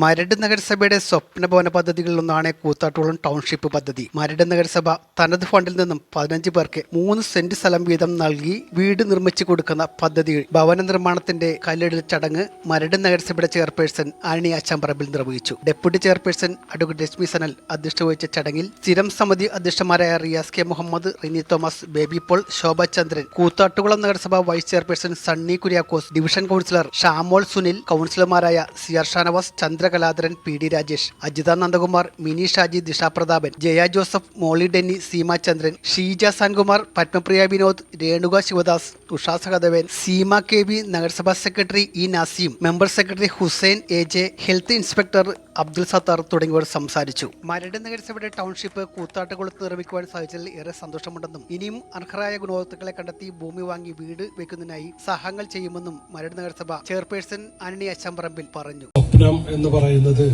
മരട് നഗരസഭയുടെ സ്വപ്ന ഭവന പദ്ധതികളിലൊന്നാണ് കൂത്താട്ടോളം ടൗൺഷിപ്പ് പദ്ധതി. മരട് നഗരസഭ തനത് ഫണ്ടിൽ നിന്നും പതിനഞ്ച് പേർക്ക് മൂന്ന് സെന്റ് സ്ഥലം വീതം നൽകി വീട് നിർമ്മിച്ചു കൊടുക്കുന്ന പദ്ധതി ഭവന നിർമ്മാണത്തിന്റെ കല്ലിടൽ ചടങ്ങ് മരട് നഗരസഭയുടെ ചെയർപേഴ്സൺ ആനി ആച്ചാമ്പറമ്പിൽ നിർവഹിച്ചു. Deputy chairperson advocate Rashmi Sanal അധ്യക്ഷത വഹിച്ച ചടങ്ങിൽ സ്ഥിരം സമിതി അധ്യക്ഷന്മാരായ റിയാസ് കെ മുഹമ്മദ് റിനി തോമസ് ബേബി പോൾ ശോഭ ചന്ദ്രൻ കൂത്താട്ടുകുളം നഗരസഭ vice chairperson Sunny Kuriakose division councillor Shamol Sunil കൗൺസിലർമാരായ C R Shanavas Chandrakaladharan P D Rajesh Ajitha Nandakumar Mini Shaji Dishaprathapan Jaya Joseph Molly Denny Seema Chandran Sheeja Sankumar Padmapriya Vinod Renuka Sivadas Thusha Sahadevan Seema K V നഗരസഭാ secretary E നാസിയും member secretary Hussain A J health inspector Abdul Sathar തുടങ്ങിയവർ സംസാരിച്ചു. മരട് നഗരസഭയുടെ township കൂത്താട്ടുകുളത്ത് നിർമ്മിക്കുവാൻ സാധിച്ചതിൽ ഏറെ സന്തോഷമുണ്ടെന്നും ഇനിയും അർഹരായ ഗുണഭോക്താക്കളെ കണ്ടെത്തി ഭൂമി വാങ്ങി വീട് വെക്കുന്നതിനായി സഹായങ്ങൾ ചെയ്യുമെന്നും മരട് നഗരസഭ ചെയർപേഴ്സൺ അനണി അച്ചംപറമ്പിൽ പറഞ്ഞു. സ്വപ്നം എന്ന് പറയുന്നത്.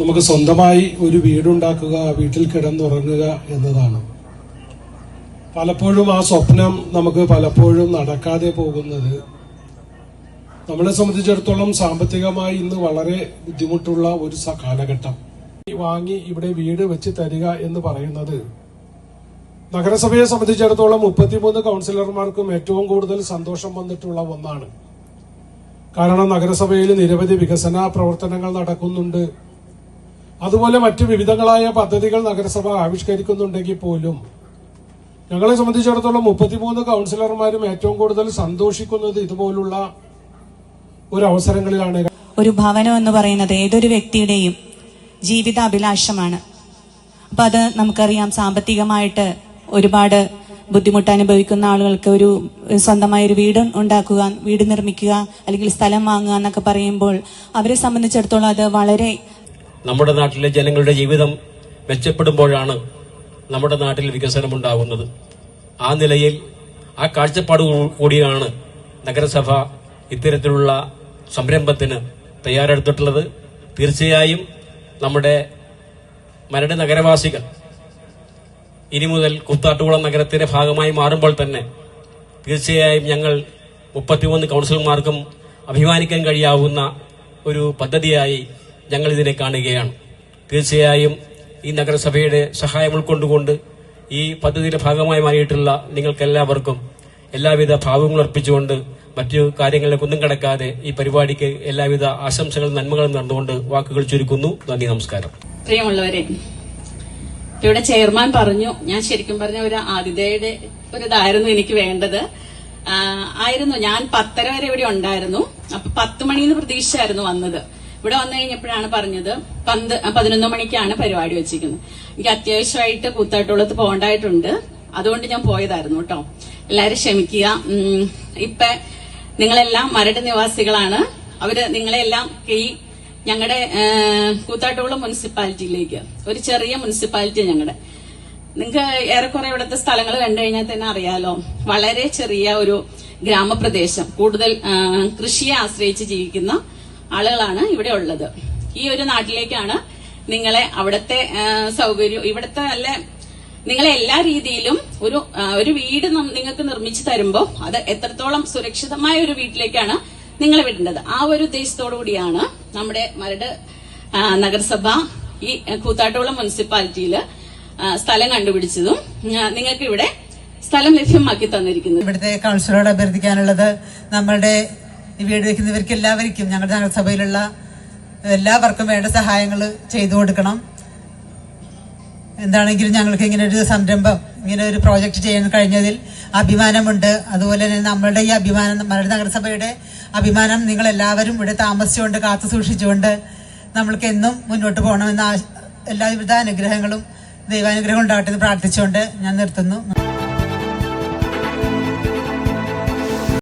നമുക്ക് സ്വന്തമായി ഒരു വീടുണ്ടാക്കുക വീട്ടിൽ കിടന്നുറങ്ങുക എന്നതാണ്. പലപ്പോഴും ആ സ്വപ്നം നമുക്ക് പലപ്പോഴും നടക്കാതെ പോകുന്നത്. നമ്മളെ സംബന്ധിച്ചിടത്തോളം സാമ്പത്തികമായി ഇന്ന് വളരെ ബുദ്ധിമുട്ടുള്ള ഒരു കാലഘട്ടം. വാങ്ങി ഇവിടെ വീട് വെച്ച് തരിക എന്ന് പറയുന്നത് നഗരസഭയെ സംബന്ധിച്ചിടത്തോളം മുപ്പത്തിമൂന്ന് കൗൺസിലർമാർക്കും ഏറ്റവും കൂടുതൽ സന്തോഷം വന്നിട്ടുള്ള ഒന്നാണ്. കാരണം നഗരസഭയിൽ നിരവധി വികസന പ്രവർത്തനങ്ങൾ നടക്കുന്നുണ്ട്. അതുപോലെ മറ്റു വിവിധങ്ങളായ പദ്ധതികൾ നഗരസഭ ആവിഷ്കരിക്കുന്നുണ്ടെങ്കിൽ പോലും ഞങ്ങളെ സംബന്ധിച്ചിടത്തോളം മുപ്പത്തിമൂന്ന് കൗൺസിലർമാരും ഏറ്റവും കൂടുതൽ സന്തോഷിക്കുന്നത് ഇതുപോലുള്ള ഒരു അവസരങ്ങളിലാണ്. ഒരു ഭവനം എന്ന് പറയുന്നത് ഏതൊരു വ്യക്തിയുടെയും ജീവിത അഭിലാഷമാണ് അപ്പൊ അത് നമുക്കറിയാം സാമ്പത്തികമായിട്ട് ഒരുപാട് ബുദ്ധിമുട്ട് അനുഭവിക്കുന്ന ആളുകൾക്ക് ഒരു സ്വന്തമായ ഒരു വീട് ഉണ്ടാക്കുക വീട് നിർമ്മിക്കുക അല്ലെങ്കിൽ സ്ഥലം വാങ്ങുക എന്നൊക്കെ പറയുമ്പോൾ അവരെ സംബന്ധിച്ചിടത്തോളം അത് വളരെ നമ്മുടെ നാട്ടിലെ ജനങ്ങളുടെ ജീവിതം മെച്ചപ്പെടുമ്പോഴാണ് നമ്മുടെ നാട്ടിൽ വികസനം ഉണ്ടാകുന്നത് ആ നിലയിൽ ആ കാഴ്ചപ്പാട് കൂടിയാണ് നഗരസഭ ഇത്തരത്തിലുള്ള സംരംഭത്തിന് തയ്യാറെടുത്തിട്ടുള്ളത്. തീർച്ചയായും നമ്മുടെ മരട് നഗരവാസികൾ ഇനി മുതൽ കൂത്താട്ടുകുളം നഗരത്തിന്റെ ഭാഗമായി മാറുമ്പോൾ തന്നെ തീർച്ചയായും ഞങ്ങൾ മുപ്പത്തിമൂന്ന് കൗൺസിലർമാർക്കും അഭിമാനിക്കാൻ കഴിയാവുന്ന ഒരു പദ്ധതിയായി ഞങ്ങൾ ഇതിനെ കാണുകയാണ്. തീർച്ചയായും ഈ നഗരസഭയുടെ സഹായം ഉൾക്കൊണ്ടുകൊണ്ട് ഈ പദ്ധതിയുടെ ഭാഗമായി മാറിയിട്ടുള്ള നിങ്ങൾക്കെല്ലാവർക്കും എല്ലാവിധ ഭാവങ്ങളും അർപ്പിച്ചുകൊണ്ട് മറ്റു കാര്യങ്ങളിലെ കുന്നും കടക്കാതെ ഈ പരിപാടിക്ക് എല്ലാവിധ ആശംസകളും നന്മകളും നടന്നുകൊണ്ട് വാക്കുകൾ ചുരുക്കുന്നു. നന്ദി നമസ്കാരം. പ്രിയമുള്ളവരെ ഇവിടെ ചെയർമാൻ പറഞ്ഞു ഞാൻ ശരിക്കും പറഞ്ഞ ഒരു ആതിഥേയുടെ ഒരു ഇതായിരുന്നു എനിക്ക് വേണ്ടത്. ആയിരുന്നു. ഞാൻ പത്തര വരെ ഇവിടെ ഉണ്ടായിരുന്നു. അപ്പൊ പത്ത് മണിന്ന് പ്രതീക്ഷിച്ചായിരുന്നു വന്നത്. ഇവിടെ വന്നു കഴിഞ്ഞപ്പോഴാണ് പറഞ്ഞത് പന്ത് പതിനൊന്ന് മണിക്കാണ് പരിപാടി വെച്ചിരിക്കുന്നത്. എനിക്ക് അത്യാവശ്യമായിട്ട് കൂത്താട്ടുള്ളത് പോകേണ്ടതായിട്ടുണ്ട്. അതുകൊണ്ട് ഞാൻ പോയതായിരുന്നു കേട്ടോ. എല്ലാരും ക്ഷമിക്കുക. ഇപ്പൊ നിങ്ങളെല്ലാം മരട് നിവാസികളാണ്. അവർ നിങ്ങളെല്ലാം ഈ ഞങ്ങളുടെ കൂത്താട്ടുകുളം മുനിസിപ്പാലിറ്റിയിലേക്ക്. ഒരു ചെറിയ മുനിസിപ്പാലിറ്റി ഞങ്ങളുടെ നിങ്ങൾക്ക് ഏറെക്കുറെ ഇവിടുത്തെ സ്ഥലങ്ങൾ കണ്ടു കഴിഞ്ഞാൽ തന്നെ അറിയാലോ. വളരെ ചെറിയ ഒരു ഗ്രാമപ്രദേശം. കൂടുതൽ കൃഷിയെ ആശ്രയിച്ച് ജീവിക്കുന്ന ആളുകളാണ് ഇവിടെ ഉള്ളത്. ഈ ഒരു നാട്ടിലേക്കാണ് നിങ്ങളെ അവിടുത്തെ സൗകര്യം ഇവിടുത്തെ നല്ല നിങ്ങളെ എല്ലാ രീതിയിലും ഒരു ഒരു വീട് നിങ്ങൾക്ക് നിർമ്മിച്ചു തരുമ്പോൾ അത് എത്രത്തോളം സുരക്ഷിതമായ ഒരു വീട്ടിലേക്കാണ് നിങ്ങളെ വിടേണ്ടത്. ആ ഒരു ഉദ്ദേശത്തോടു കൂടിയാണ് നമ്മുടെ മരട് നഗരസഭ ഈ കൂത്താട്ടുകുളം മുനിസിപ്പാലിറ്റിയിൽ സ്ഥലം കണ്ടുപിടിച്ചതും നിങ്ങൾക്ക് ഇവിടെ സ്ഥലം ലഭ്യമാക്കി തന്നിരിക്കുന്നത് ഇവിടുത്തെ കൗൺസിലറോട് അഭ്യർത്ഥിക്കാനുള്ളത് നമ്മളുടെ വീട് വയ്ക്കുന്നവർക്ക് എല്ലാവർക്കും ഞങ്ങളുടെ നഗരസഭയിലുള്ള എല്ലാവർക്കും വേണ്ട സഹായങ്ങൾ ചെയ്തു കൊടുക്കണം. എന്താണെങ്കിലും ഞങ്ങൾക്ക് ഇങ്ങനെ ഒരു സംരംഭം ഇങ്ങനെ ഒരു പ്രോജക്റ്റ് ചെയ്യാൻ കഴിഞ്ഞതിൽ അഭിമാനമുണ്ട്. അതുപോലെ തന്നെ നമ്മളുടെ ഈ അഭിമാനം മരട് നഗരസഭയുടെ അഭിമാനം നിങ്ങൾ എല്ലാവരും ഇവിടെ താമസിച്ചുകൊണ്ട് കാത്തു സൂക്ഷിച്ചുകൊണ്ട് നമ്മൾക്ക് എന്നും മുന്നോട്ട് പോകണമെന്ന എല്ലാവിധ അനുഗ്രഹങ്ങളും ദൈവാനുഗ്രഹം ഉണ്ടാകട്ടെ എന്ന് പ്രാർത്ഥിച്ചുകൊണ്ട് ഞാൻ നിർത്തുന്നു.